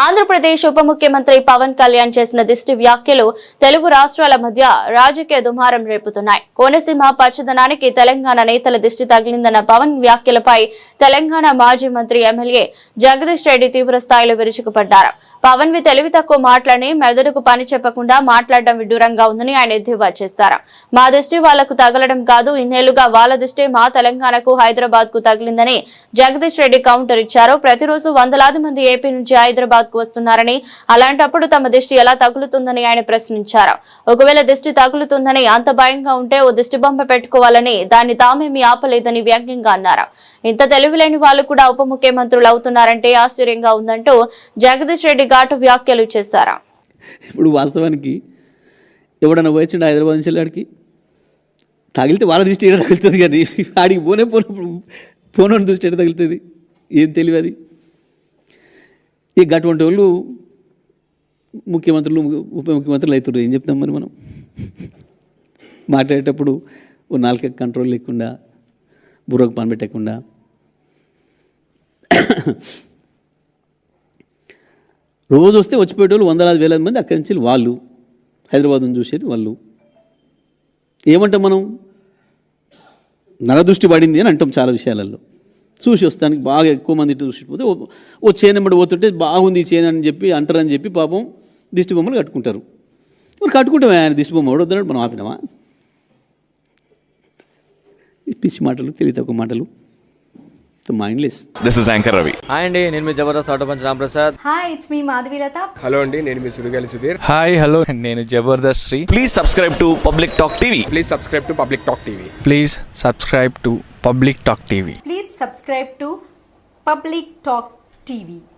ఆంధ్రప్రదేశ్ ఉప ముఖ్యమంత్రి పవన్ కళ్యాణ్ చేసిన దిష్టి వ్యాఖ్యలు తెలుగు రాష్ట్రాల మధ్య రాజకీయ దుమారం రేపుతున్నాయి. కోనసీమ పచ్చదనానికి తెలంగాణ నేతల దిష్టి తగిలిందన్న పవన్ వ్యాఖ్యలపై తెలంగాణ మాజీ మంత్రి ఎమ్మెల్యే జగదీష్ రెడ్డి తీవ్ర స్థాయిలో విరుచుకుపడ్డారు. పవన్ వి తెలివి తక్కువ మాట్లాడి మెదడుకు పని చెప్పకుండా మాట్లాడడం విడ్డూరంగా ఉందని ఆయన ఎద్దేవా చేశారు. మా దిష్టి వాళ్ళకు తగలడం కాదు ఇన్నేళ్ళుగా వాళ్ళ దిష్టి మా తెలంగాణకు హైదరాబాద్కు తగిలిందని జగదీష్ రెడ్డి కౌంటర్ ఇచ్చారు. ప్రతిరోజు వందలాది మంది ఏపీ నుంచి హైదరాబాద్ కు వస్తున్నారని అలాంటప్పుడు తమ దిష్టి ఎలా తగులుతుందని ఆయన ప్రశ్నించారు. ఒకవేళ దిష్టి తగులుతుందని అంత భయంగా ఉంటే ఓ దిష్టి బొమ్మ పెట్టుకోవాలని దాన్ని తామేమీ ఆపలేదని వ్యంగ్యంగా అన్నారు. ఇంత తెలివిలేని వాళ్ళు కూడా ఉప ముఖ్యమంత్రులు అవుతున్నారంటే ఆశ్చర్యంగా ఉందంటూ జగదీష్ రెడ్డి ఘాటు వ్యాఖ్యలు చేశారు. ఇప్పుడు వాస్తవానికి ఎవడన్నా పోయొచ్చిండు హైదరాబాద్ నుంచి వెళ్ళాడికి తగిలితే వాళ్ళ దృష్టి ఏడ తగులుతుంది కానీ ఆడికి పోనే పోనప్పుడు పోనోని దృష్టి ఎడ తగులుతుంది? ఏం తెలియదు ఇక అటువంటి వాళ్ళు ముఖ్యమంత్రులు ఉప ముఖ్యమంత్రులు అవుతారు ఏం చెప్తాం మరి మనం? మాట్లాడేటప్పుడు ఓ నాలుక కంట్రోల్ లేకుండా బుర్రకు పని పెట్టకుండా. రోజు వస్తే వచ్చిపోయేటోళ్ళు వందలాది వేల మంది అక్కడి నుంచి వాళ్ళు హైదరాబాద్ను చూసేది వాళ్ళు. ఏమంటాం మనం? నరదృష్టి పడింది అని అంటాం చాలా విషయాలలో. చూసి వస్తానికి బాగా ఎక్కువ మంది ఇటు చూసిపోతే ఓ- ఓ చేను ఎంబడి పోతుంటే బాగుంది ఈ చేను అని చెప్పి అంటారని చెప్పి పాపం దిష్టి బొమ్మలు కట్టుకుంటారు. మరి కట్టుకుంటామే ఆయన దిష్టి బొమ్మ ఎవడొద్దన్నాడు మనం ఆపినామా? ఈ పిచ్చి మాటలు తెలివి తక్కువ మాటలు. Mindless this is anchor Ravi hi అండి నేను మీ Jabardasth auto punch Ramprasad. Hi it's me Madhavi Latha hello అండి నేను మీ సుడిగాలి సుధీర్. హాయ్ హలో నేను Jabardasth Sri. Please subscribe to public talk TV please subscribe to public talk TV please subscribe to public talk TV please subscribe to public talk TV